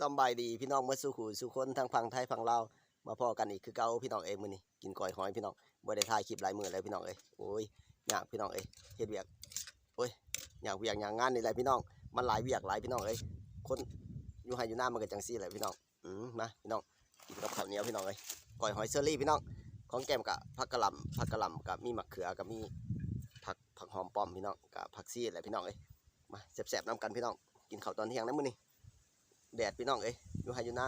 สบายดีพี่น้องเมื่อสู่หูสู่คนทางฝั่งไทยฝั่งลาวมาพอกันอีกคือเก่าพี่น้องเองมื้อนี้กินก้อยหอยพี่น้องบ่ได้ถ่ายคลิปหลายมื้อแล้วพี่น้องเอ้ยโอ้ยยากพี่น้องเอ้ยเฮ็ดเวียกโอ้ยอยากเวียกอยากงานนี่แหละพี่น้องมันหลายเวียกหลายพี่น้องเอ้ยคนอยู่ไห้อยู่หน้ามันก็จังซี่แหละพี่น้องอืมมาพี่น้องกินกับข้าวเหนียวพี่น้องเอ้ยก้อยหอยเชอรี่พี่น้องของแก้มกับผักกะหล่ำผักกะหล่ำกับมีมะเขือกับมีผักผักหอมป้อมพี่น้องกับผักซีแหละพี่น้องเอ้ยมาแซ่บๆน้ำกันพี่น้องกินข้าวตอนเที่ยงนะมื้อนี้ แดดพี่น้องเอ้ยอยู่ไฮยูนา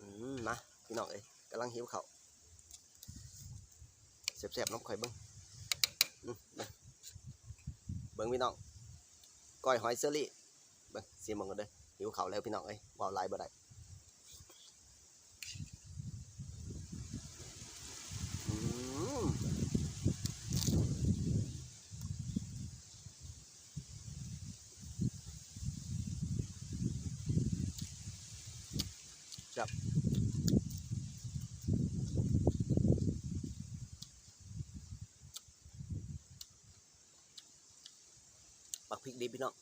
อืมมาพี่น้องเอ้ยกำลังหิวเขาเสียบๆน้ำข่อยเบิ้งอืมเบิ้งพี่น้องก้อยหอยเซอรี่เบิ้งสีมึงกันเด้อหิวเขาแล้วพี่น้องเอ้ยบ่าวไลายบ่ได้อืม ปักพริกดีพี่น้อง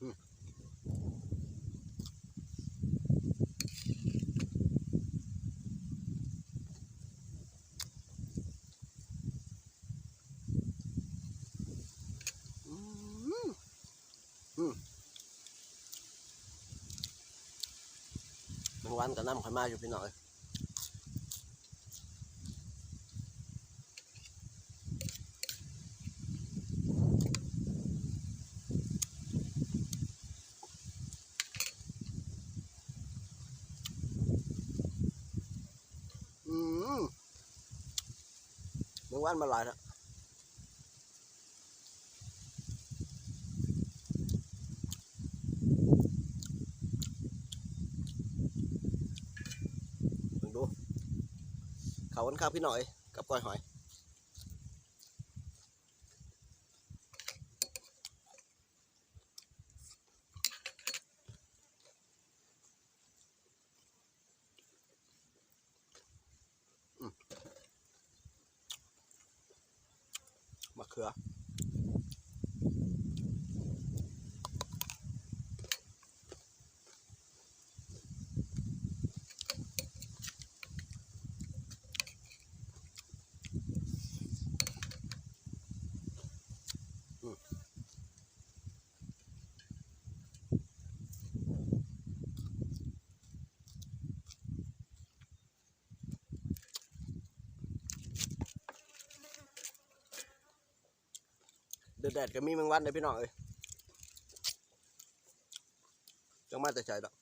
อืมอืมอืมบาง วันก็น้ำข่อยมาอยู่พี่น้อยอืมเมื่อวานมาหลายแล้วลองดู เขาวันครับพี่หน่อยกับก้อยหอยมะเขือ ดือดแดดก็มีแมงวันเลยพี่น้องเอ้ยจังมาแต่ใจดอก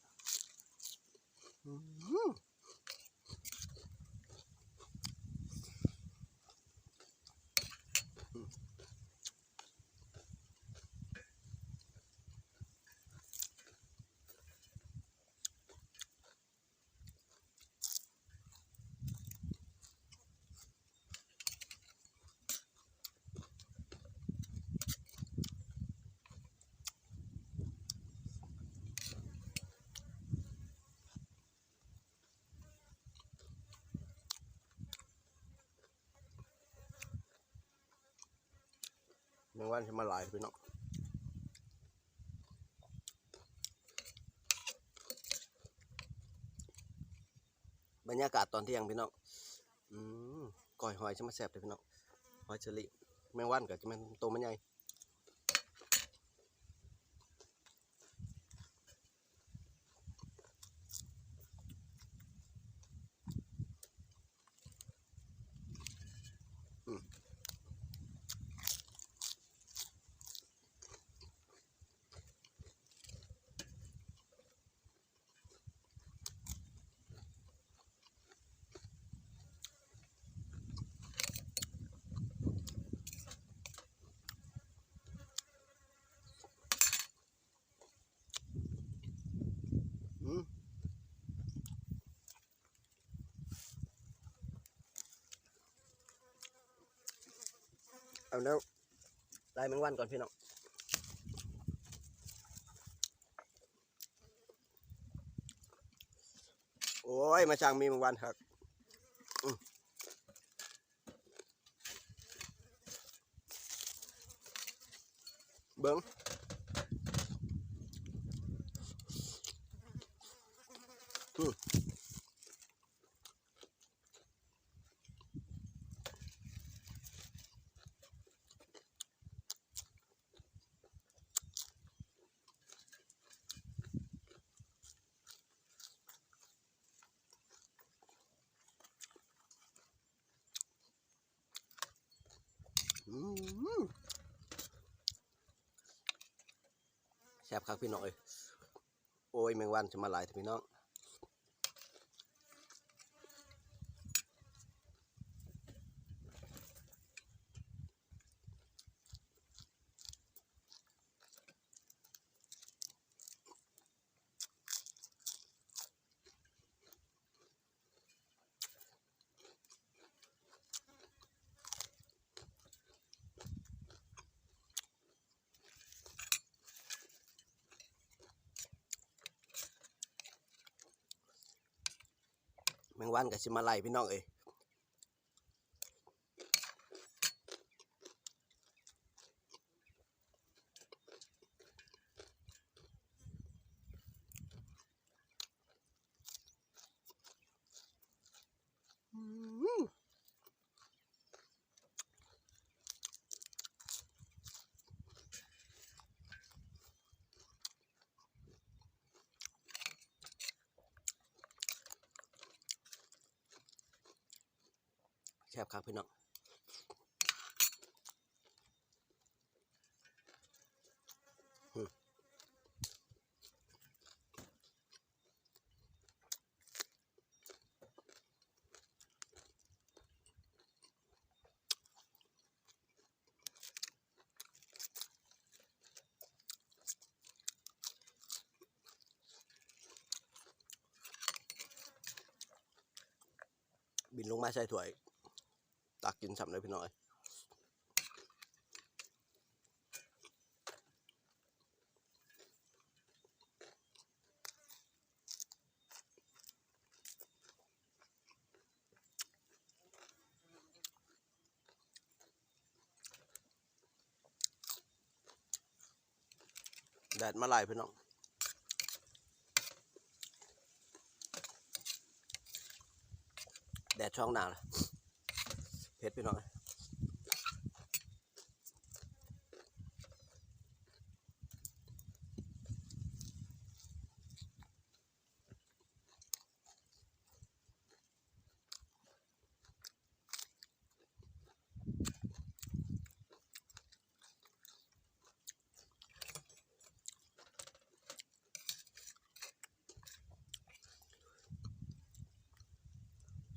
งวันจะมาหลายพี่น้องบรรยากาศตอนเที่ยงพี่น้องอืมก่อยหอยจะมาแสบเลยพี่น้องหอยเชอรี่แมงวันกับจะมันโตมันใหญ่ เอาแล้วไล่แมงวันก่อนพี่น้องโอ้ย มาช่างมีแมงวันครับอืมเบิ้ง แซ่บครับพี่น้องเอ้ยโอ้ยแมงวันจะมาหลายพี่น้อง แมงวันกับชิมาไล่พี่น้องเอ้ยอืม แซ่บครับพี่น้องบินลงมาใส่ถ้วย ตักกินสับเลยพี่น้อยแดดมาไล่พี่น้องแดดช่องหนาละ ผ็ดพี่น้อง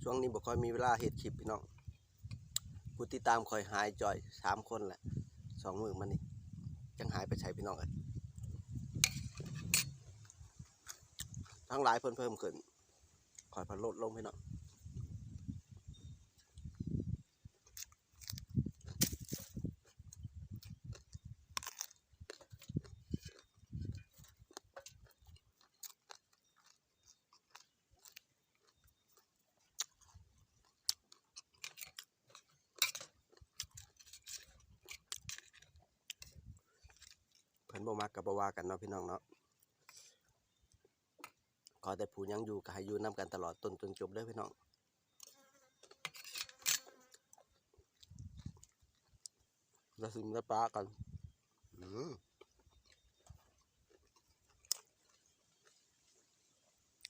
ช่วงนี้บ่ค่อยมีเวลาเฮ็ดคลิปพี่น้อง ผู้ติดตามคอยหายจอยสามคนแหละสองมือมันนี่จังหายไปใช้พี่น้องกันทั้งหลายเพิ่มเพิ่มขึ้นคอยพันลดลงพี่น้อง บ่มักกับบ่ว่ากันเนาะพี่น้องเนาะขอแต่ผู้ยังอยู่ก็ให้อยู่นํกันตลอดต้นจนจบเด้อพี่น้องแล้วซึมแล้ปลากันอืม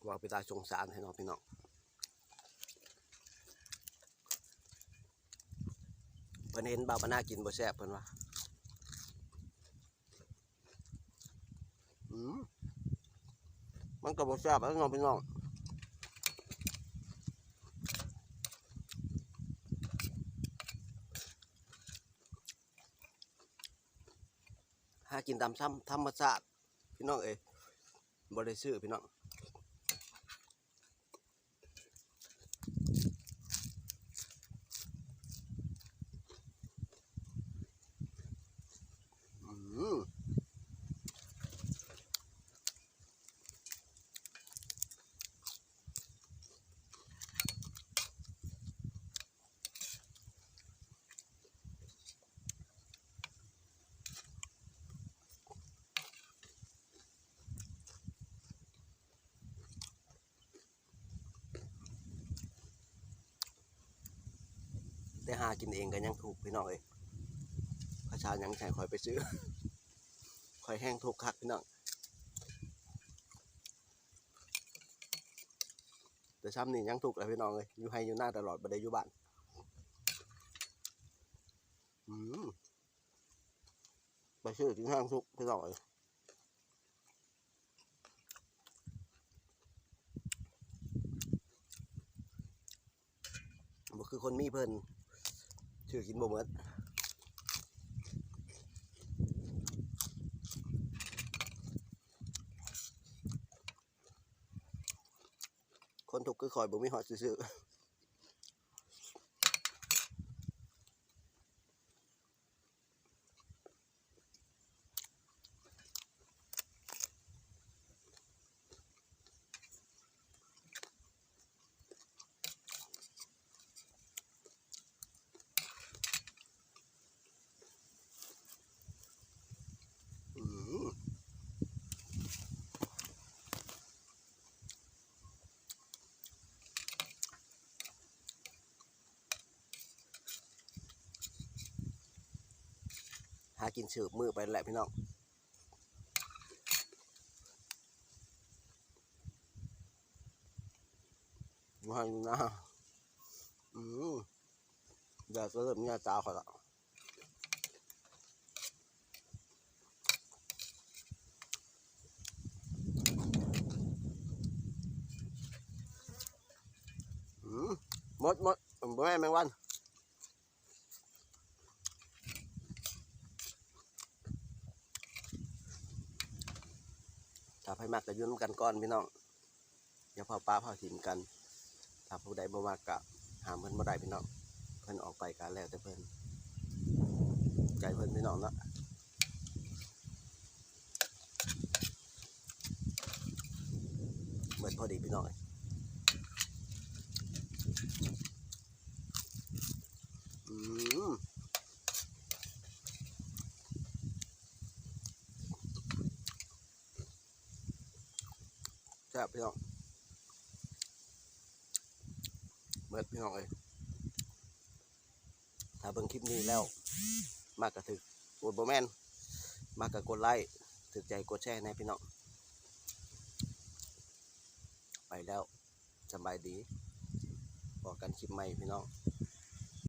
ว่าไปตาสงสารให้น้องพี่น้องเพิ่นเห็นบ่าวปนากินบ่แซ่บเพิ่นว่า มันก็บ่แซ่บแล้วน้องพี่น้องหากินตามซ้ำธรรมชาติพี่น้องเอ๋ยบ่ได้ซื้อพี่น้องอืม อากินเองก็ยังถูกพี่น้องเอ้ยพระชายังใช้คอยไปซื้อคอยแห้งทุกคักพี่น้องแต่ซ้ำนี่ยังถูกเลยพี่น้องเลยอยู่ให้อยู่หน้าตลอดบ่ได้อยู่บ้านอืมไปซื้อกินห้างทุกพี่น้องเอ้ยบ่คือคนมีเพิ่น ชื่อกินบ่เหมือนคนถูกก็คือคอยบ่มีหอดซื่อๆ อืม หากินสืบมือไปแหละพี่น้องมาอยู่นะอืมเดี๋ยวก็เริ่มเนี่ยตาขอละอืมหมดหมดบ่แม่แมงวัน ถ้าไผมักก็อยุ่นกันก่อนพี่น้องอย่าเผาปลาเผาถิ่มกัน ถ้าผู้ใดบ่มักก็ห้ามเพิ่นบ่ได้พี่น้องเพิ่นออกไปก็แล้วแต่เพิ่นใจเพิ่นพี่น้องเนาะเหมือนพอดีพี่น้องอ้ยอืม ซ่บพี่น้องเบิดพี่น้องเอ้ยถ้าเบิ่งคลิปนี้แล้ว มากกระถึกกดบ่แมนมากกะกดไลค์ถึกใจกดแชร์ในพี่น้องไปแล้วสบายดีบอกกันคลิปใหม่พี่น้อง